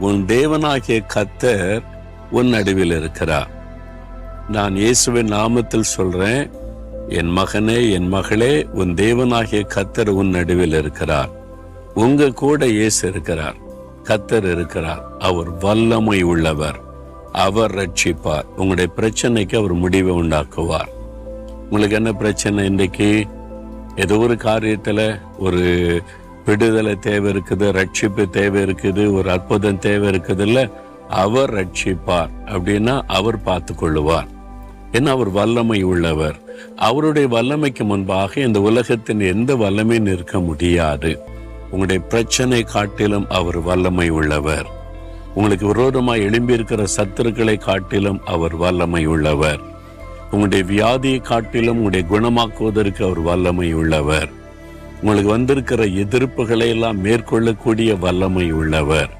உன் தேவனாகிய கத்தர் உன் நடுவில் இருக்கிறார். நான் இயேசுவின் நாமத்தில் சொல்றேன் என் மகனே என் மகளே உன் தேவனாகிய கத்தர் உன் நடுவில் இருக்கிறார். உங்க கூட இயேசு இருக்கிறார் கத்தர் இருக்கிறார். அவர் வல்லமை உள்ளவர் அவர் ரட்சிப்பார். உங்களுடைய பிரச்சனைக்கு அவர் முடிவை உண்டாக்குவார். உங்களுக்கு என்ன பிரச்சனை? இன்றைக்கு ஏதோ ஒரு காரியத்துல ஒரு விடுதலை தேவை இருக்குது ரட்சிப்பு தேவை இருக்குது ஒரு அற்புதம் தேவை இருக்குது இல்ல அவர் ரட்சிப்பார் அப்படின்னா அவர் பார்த்து கொள்ளுவார் ஏன்னா அவர் வல்லமை உள்ளவர். அவருடைய வல்லமைக்கு முன்பாக இந்த உலகத்தின் எந்த வல்லமையும் நிற்க முடியாது. உங்களுடைய பிரச்சனை காட்டிலும் அவர் வல்லமை உள்ளவர். உங்களுக்கு விரோதமாக எழும்பியிருக்கிற சத்துருக்களை காட்டிலும் அவர் வல்லமை உள்ளவர். உங்களுடைய வியாதியை காட்டிலும் உங்களுடைய குணமாக்குவதற்கு அவர் வல்லமை உள்ளவர். உங்களுக்கு வந்திருக்கிற எதிர்ப்புகளை எல்லாம் மேற்கொள்ளக்கூடிய வல்லமை உள்ளவர்.